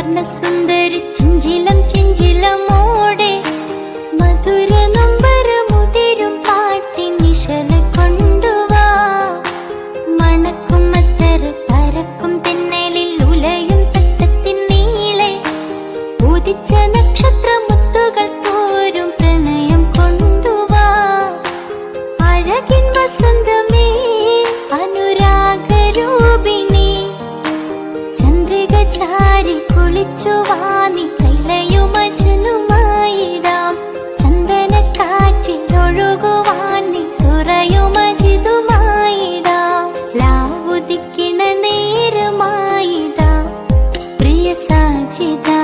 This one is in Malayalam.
സുവർണ സുന്ദരി ചിഞ്ചിലം ചിഞ്ചിലമോടെ മധുര നമ്പര മുതിരും പാട്ടിൻ നിശല കൊണ്ടുവാ. മണക്കും അത്തർ പരക്കും തെന്നലിൽ ഉലയും തട്ടത്തിൻ നീളെ ഉദിച്ച നക്ഷത്ര മുത്തുകൾ തോരും പ്രണയം കൊണ്ടുവാ. അഴകിൻ വസന്തമേ അനുരാഗരൂപിണി ചന്ദ്രിക കരയിൽ കുളിച്ചു വാനി കൈലയുമജനുമായിടാം ചന്ദന കാറ്റിൽ ഒഴുകുവാൻ നീ സുറയുമജിതുമായിടാം ലാവുദിക്കണ നേരമായിതാ പ്രിയ സാചിതാ